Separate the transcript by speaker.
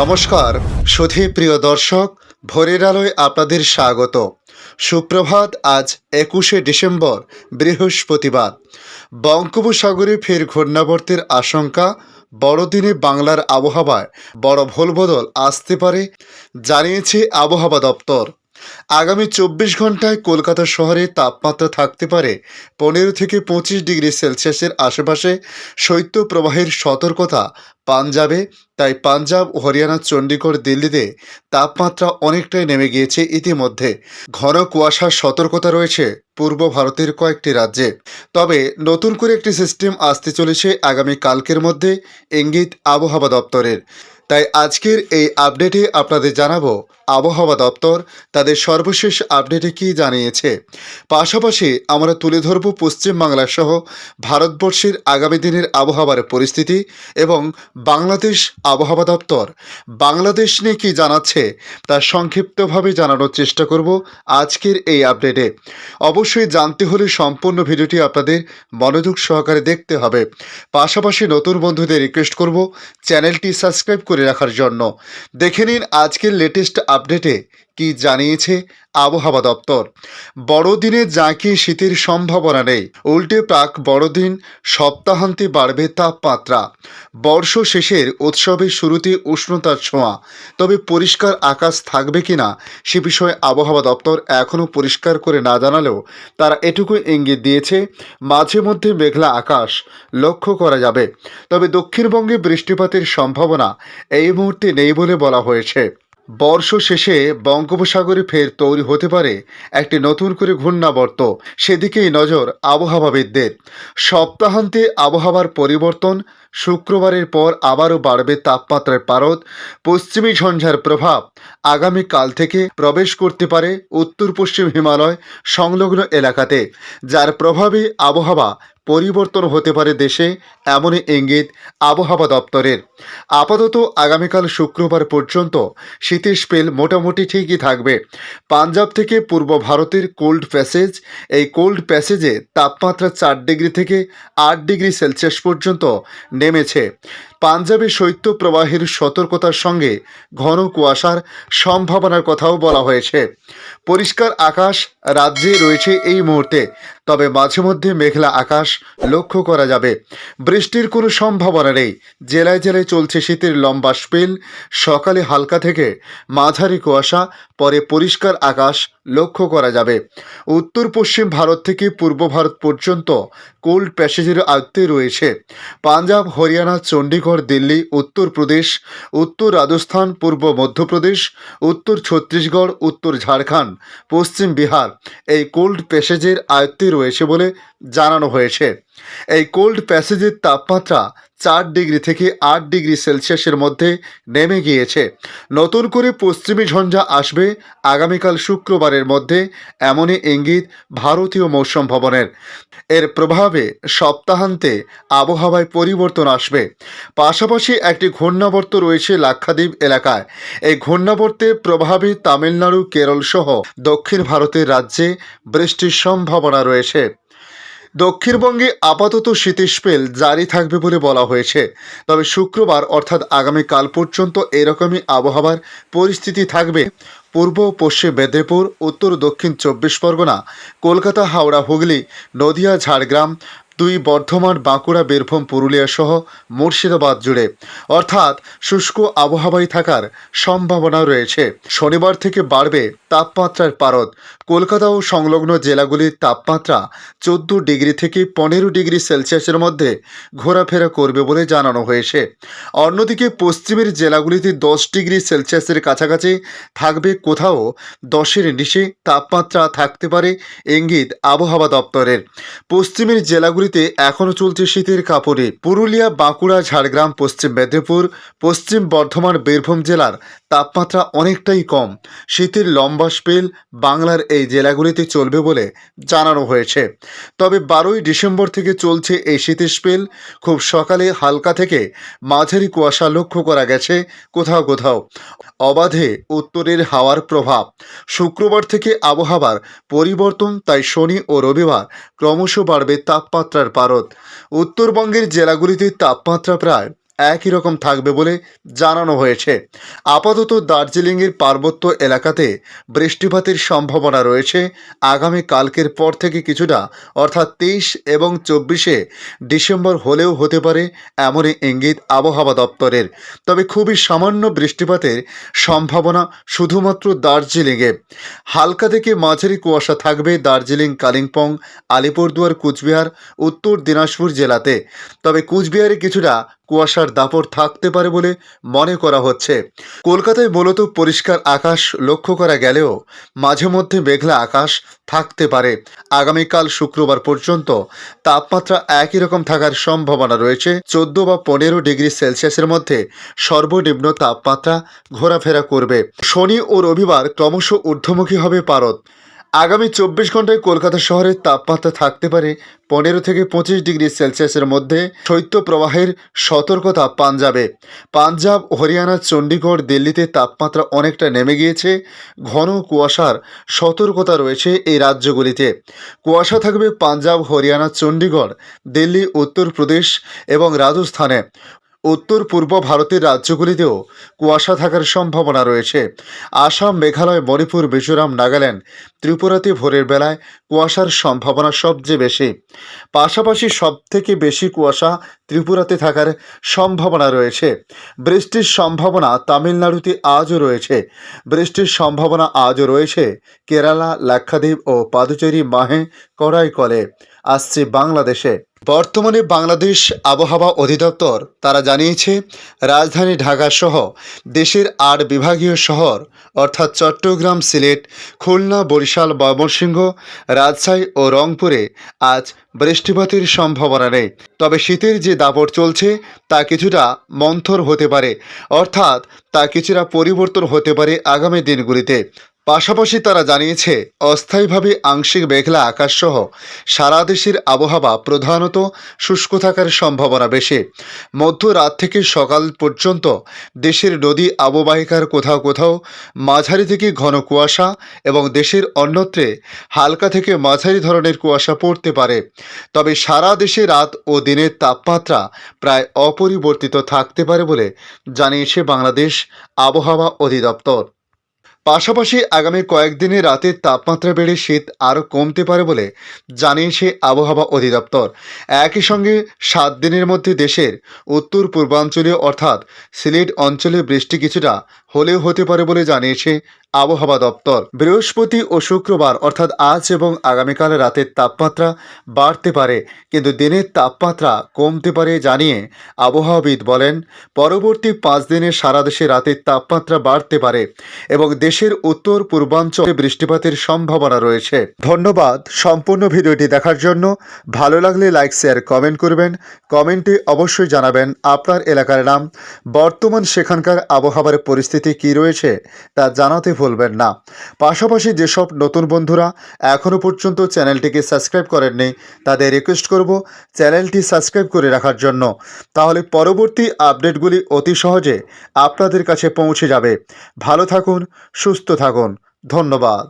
Speaker 1: নমস্কার, সুধী প্রিয় দর্শক, ভোরের আলোয় আপনাদের স্বাগত। সুপ্রভাত, আজ একুশে ডিসেম্বর, বৃহস্পতিবার। বঙ্গোপসাগরে ফের ঘূর্ণাবর্তের আশঙ্কা, বড়দিনে বাংলার আবহাওয়ায় বড় ভোলবদল আসতে পারে, জানিয়েছে আবহাওয়া দপ্তর। আগামী চব্বিশ ঘন্টায় কলকাতা শহরে তাপমাত্রা থাকতে পারে পনেরো থেকে পঁচিশ ডিগ্রি সেলসিয়াসের আশেপাশে। শৈত্যপ্রবাহের সতর্কতা পাঞ্জাবে, তাই পাঞ্জাব হরিয়ানা চণ্ডীগড় দিল্লিতে তাপমাত্রা অনেকটাই নেমে গিয়েছে ইতিমধ্যে। ঘন কুয়াশার সতর্কতা রয়েছে পূর্ব ভারতের কয়েকটি রাজ্যে। তবে নতুন করে একটি সিস্টেম আসতে চলেছে আগামী কালকের মধ্যে, ইঙ্গিত আবহাওয়া দপ্তরের। তাই আজকের এই আপডেটে আপনাদের জানাব আবহাওয়া দপ্তর তাদের সর্বশেষ আপডেটে কী জানিয়েছে। পাশাপাশি আমরা তুলে ধরব সহ ভারতবর্ষের আগামী দিনের আবহাওয়ার পরিস্থিতি এবং বাংলাদেশ আবহাওয়া দপ্তর বাংলাদেশ নিয়ে কী জানাচ্ছে তা সংক্ষিপ্তভাবে জানানোর চেষ্টা করব আজকের এই আপডেটে। অবশ্যই জানতে হলে সম্পূর্ণ ভিডিওটি আপনাদের মনোযোগ সহকারে দেখতে হবে। পাশাপাশি নতুন বন্ধুদের রিকোয়েস্ট করব চ্যানেলটি সাবস্ক্রাইব করে রাখার জন্য। দেখে নিন আজকের লেটেস্ট আপডেটে কি জানিয়েছে আবহাওয়া দপ্তর? বড়দিনে জাঁকি শীতের সম্ভাবনা নেই। উল্টে প্রাক বড়দিন সপ্তাহান্তে বাড়বে তাপমাত্রা। বর্ষ শেষের উৎসবের শুরুতে উষ্ণতার ছোঁয়া। তবে পরিষ্কার আকাশ থাকবে কিনা সে বিষয়ে আবহাওয়া দপ্তর এখনও পরিষ্কার করে না জানালেও তারা এটুকু ইঙ্গিত দিয়েছে, মাঝে মধ্যে মেঘলা আকাশ লক্ষ্য করা যাবে। তবে দক্ষিণবঙ্গে বৃষ্টিপাতের সম্ভাবনা এই মুহূর্তে নেই বলে বলা হয়েছে। বর্ষ শেষে বঙ্গোপসাগরে ফের তৈরি হতে পারে একটি নতুন করে ঘূর্ণাবর্ত। সেদিকেই নজর আবহাওয়াবিদদের। সপ্তাহান্তে আবহাওয়ার পরিবর্তন শুক্রবারের পর আবারও বাড়বে তাপমাত্রার পারদ, পশ্চিমী ঝঞ্ঝার প্রভাব। আগামীকাল থেকে প্রবেশ করতে পারে উত্তর পশ্চিম হিমালয় সংলগ্ন এলাকাতে, যার প্রভাবে আবহাওয়া পরিবর্তন হতে পারে দেশে, এমনই ইঙ্গিত আবহাওয়া দপ্তরের। আপাতত আগামীকাল শুক্রবার পর্যন্ত শীতের স্পেল মোটামুটি ঠিকই থাকবে। পাঞ্জাব থেকে পূর্ব ভারতের কোল্ড প্যাসেজ, এই কোল্ড প্যাসেজে তাপমাত্রা চার ডিগ্রি থেকে আট ডিগ্রি সেলসিয়াস পর্যন্ত নেমেছে। পাঞ্জাবে শৈত্য প্রবাহের সতর্কতার সঙ্গে ঘন কুয়াশার সম্ভাবনার কথাও বলা হয়েছে। পরিষ্কার আকাশ, রাজ্যে রয়েছে এই মুহূর্তে তবে মাঝে মধ্যে মেঘলা আকাশ লক্ষ্য করা যাবে। বৃষ্টির কোনো সম্ভাবনা নেই। জেলায় জেলায় চলছে শীতের লম্বা স্পেল সকালে হালকা থেকে মাঝারি কুয়াশা, পরে পরিষ্কার আকাশ লক্ষ্য করা যাবে। উত্তর, পশ্চিম ভারত থেকে পূর্ব ভারত পর্যন্ত কোল্ড প্যাসেজের আয়ত্তে রয়েছে। পাঞ্জাব, হরিয়ানা চণ্ডীগড় দিল্লি উত্তরপ্রদেশ উত্তর রাজস্থান, পূর্ব মধ্যপ্রদেশ, উত্তর ছত্তিশগড়, উত্তর ঝাড়খণ্ড, পশ্চিম বিহার এই কোল্ড প্যাসেজের আয়ত্তে রয়েছে। বলে জানানো হয়েছে। এই কোল্ড প্যাসেজের তাপমাত্রা চার ডিগ্রি থেকে আট ডিগ্রি সেলসিয়াসের মধ্যে নেমে গিয়েছে। নতুন করে পশ্চিমী ঝঞ্ঝা আসবে আগামীকাল শুক্রবারের মধ্যে, এমনই ইঙ্গিত ভারতীয় মৌসুম ভবনের। এর প্রভাবে সপ্তাহান্তে আবহাওয়ায় পরিবর্তন আসবে। পাশাপাশি একটি ঘূর্ণাবর্ত রয়েছে লাক্ষাদ্বীপ এলাকায়। এই ঘূর্ণাবর্তের প্রভাবে তামিলনাড়ু, কেরল সহ দক্ষিণ ভারতের রাজ্যে বৃষ্টির সম্ভাবনা রয়েছে। দক্ষিণবঙ্গে আপাতত শীতস্পেল জারি থাকবে বলে বলা হয়েছে। তবে শুক্রবার অর্থাৎ আগামীকাল পর্যন্ত এরকমই আবহাওয়ার পরিস্থিতি থাকবে। পূর্ব, পশ্চিম মেদিনীপুর, উত্তর, দক্ষিণ চব্বিশ পরগনা, কলকাতা, হাওড়া, হুগলি, নদিয়া, ঝাড়গ্রাম দুই বর্ধমান, বাঁকুড়া, বীরভূম, পুরুলিয়া সহ মুর্শিদাবাদ জুড়ে। অর্থাৎ শুষ্ক আবহাওয়ায় থাকার সম্ভাবনা রয়েছে। শনিবার থেকে বাড়বে তাপমাত্রার পারদ। কলকাতা ও সংলগ্ন জেলাগুলির তাপমাত্রা চোদ্দ ডিগ্রি থেকে পনেরো ডিগ্রি সেলসিয়াসের মধ্যে ঘোরাফেরা করবে বলে জানানো হয়েছে। অন্যদিকে পশ্চিমের জেলাগুলিতে দশ ডিগ্রি সেলসিয়াসের কাছাকাছি থাকবে কোথাও দশের নিচে তাপমাত্রা থাকতে পারে, ইঙ্গিত আবহাওয়া দপ্তরের। পশ্চিমের জেলাগুলিতে এখনও চলছে শীতের কাপড়ে পুরুলিয়া বাঁকুড়া ঝাড়গ্রাম পশ্চিম মেদিনীপুর পশ্চিম বর্ধমান বীরভূম জেলার তাপমাত্রা অনেকটাই কম। শীতের লম্বা স্পেল বাংলার এই জেলাগুলিতে চলবে বলে জানানো হয়েছে। তবে বারোই ডিসেম্বর থেকে চলছে এই শীতের স্পেল। খুব সকালে হালকা থেকে মাঝারি কুয়াশা লক্ষ্য করা গেছে কোথাও কোথাও। অবাধে উত্তরের হাওয়ার প্রভাব। শুক্রবার থেকে আবহাওয়ার পরিবর্তন তাই শনি ও রবিবার ক্রমশ বাড়বে তাপমাত্রার পারদ। উত্তরবঙ্গের জেলাগুলিতে তাপমাত্রা প্রায় একই রকম থাকবে বলে জানানো হয়েছে। আপাতত দার্জিলিংয়ের পার্বত্য এলাকাতে বৃষ্টিপাতের সম্ভাবনা রয়েছে। আগামী কালকের পর থেকে কিছুটা, অর্থাৎ তেইশ এবং চব্বিশে ডিসেম্বর হলেও হতে পারে এমনই ইঙ্গিত আবহাওয়া দপ্তরের। তবে খুবই সামান্য বৃষ্টিপাতের সম্ভাবনা শুধুমাত্র দার্জিলিংয়ে। হালকা থেকে মাঝারি কুয়াশা থাকবে দার্জিলিং, কালিম্পং, আলিপুরদুয়ার, কুচবিহার, উত্তর দিনাজপুর জেলাতে। তবে কুচবিহারে কিছুটা কুয়াশার দাপট থাকতে পারে বলে মনে করা হচ্ছে। কলকাতায় মূলত পরিষ্কার আকাশ লক্ষ্য করা গেলেও মাঝে মধ্যে মেঘলা আকাশ থাকতে পারে। আগামীকাল শুক্রবার পর্যন্ত তাপমাত্রা একই রকম থাকার সম্ভাবনা রয়েছে। চোদ্দ বা পনেরো ডিগ্রি সেলসিয়াসের মধ্যে সর্বনিম্ন তাপমাত্রা ঘোরাফেরা করবে। শনি ও রবিবার ক্রমশ ঊর্ধ্বমুখী হবে পারদ। আগামী চব্বিশ ঘন্টায় কলকাতা শহরের তাপমাত্রা থাকতে পারে পনেরো থেকে পঁচিশ ডিগ্রি সেলসিয়াসের মধ্যে। শৈত্যপ্রবাহের সতর্কতা পাঞ্জাবে। পাঞ্জাব, হরিয়ানা, চণ্ডীগড়, দিল্লিতে তাপমাত্রা অনেকটা নেমে গিয়েছে। ঘন কুয়াশার সতর্কতা রয়েছে এই রাজ্যগুলিতে। কুয়াশা থাকবে পাঞ্জাব, হরিয়ানা, চণ্ডীগড়, দিল্লি, উত্তরপ্রদেশ এবং রাজস্থানে। উত্তর পূর্ব ভারতের রাজ্যগুলিতেও কুয়াশা থাকার সম্ভাবনা রয়েছে। আসাম, মেঘালয়, মণিপুর, মিজোরাম, নাগাল্যান্ড, ত্রিপুরাতে ভোরের বেলায় কুয়াশার সম্ভাবনা সবচেয়ে বেশি। পাশাপাশি সবথেকে বেশি কুয়াশা ত্রিপুরাতে থাকার সম্ভাবনা রয়েছে। বৃষ্টির সম্ভাবনা তামিলনাড়ুতে আজও রয়েছে। বৃষ্টির সম্ভাবনা আজও রয়েছে। কেরালা, লাক্ষাদ্বীপ ও পাদুচেরি মাহে করাইকলে আসছে বাংলাদেশে। বর্তমানে বাংলাদেশ আবহাওয়া অধিদপ্তর, তারা জানিয়েছে, রাজধানী ঢাকা সহ দেশের আট বিভাগীয় শহর, অর্থাৎ চট্টগ্রাম, সিলেট, খুলনা, বরিশাল, ময়মনসিংহ, রাজশাহী ও রংপুরে আজ বৃষ্টিপাতের সম্ভাবনা নেই। তবে শীতের যে দাপট চলছে, তা কিছুটা মন্থর হতে পারে, অর্থাৎ তা কিছুটা পরিবর্তন হতে পারে আগামী দিনগুলিতে। পাশাপাশি তারা জানিয়েছে, অস্থায়ীভাবে আংশিক মেঘলা আকাশসহ সারা দেশের আবহাওয়া প্রধানত শুষ্ক থাকার সম্ভাবনা বেশি। মধ্যরাত থেকে সকাল পর্যন্ত দেশের নদী আববাহিকার কোথাও কোথাও, মাঝারি থেকে ঘন কুয়াশা এবং দেশের অন্যত্রে হালকা থেকে মাঝারি ধরনের কুয়াশা পড়তে পারে। তবে সারা দেশে রাত ও দিনের তাপমাত্রা প্রায় অপরিবর্তিত থাকতে পারে বলে জানিয়েছে বাংলাদেশ আবহাওয়া অধিদপ্তর। পাশাপাশি আগামী কয়েকদিনে রাতের তাপমাত্রা বেড়ে শীত আরও কমতে পারে বলে জানিয়েছে আবহাওয়া অধিদপ্তর। একই সঙ্গে সাত দিনের মধ্যে দেশের উত্তর পূর্বাঞ্চলীয় অর্থাৎ সিলেট অঞ্চলে বৃষ্টি কিছুটা হলেও হতে পারে বলে জানিয়েছে আবহাওয়া দপ্তর। বৃহস্পতি ও শুক্রবার, অর্থাৎ আজ এবং আগামীকাল রাতের তাপমাত্রা বাড়তে পারে, কিন্তু দিনের তাপমাত্রা কমতে পারে জানিয়ে আবহাওয়াবিদ বলেন, পরবর্তী পাঁচ দিনে সারা দেশে রাতের তাপমাত্রা বাড়তে পারে এবং দেশের উত্তর, পূর্বাঞ্চলে বৃষ্টিপাতের সম্ভাবনা রয়েছে। ধন্যবাদ সম্পূর্ণ ভিডিওটি দেখার জন্য। ভালো লাগলে লাইক, শেয়ার, কমেন্ট করবেন। কমেন্টে অবশ্যই জানাবেন আপনার এলাকার নাম। বর্তমান সেখানকার আবহাওয়ার পরিস্থিতি কী রয়েছে তা জানাতে ভুলবেন না। পাশাপাশি যেসব নতুন বন্ধুরা এখনও পর্যন্ত চ্যানেলটিকে সাবস্ক্রাইব করেননি, তাদের রিকোয়েস্ট করব চ্যানেলটি সাবস্ক্রাইব করে রাখার জন্য। তাহলে পরবর্তী আপডেটগুলি অতি সহজে আপনাদের কাছে পৌঁছে যাবে। ভালো থাকুন, সুস্থ থাকুন। ধন্যবাদ।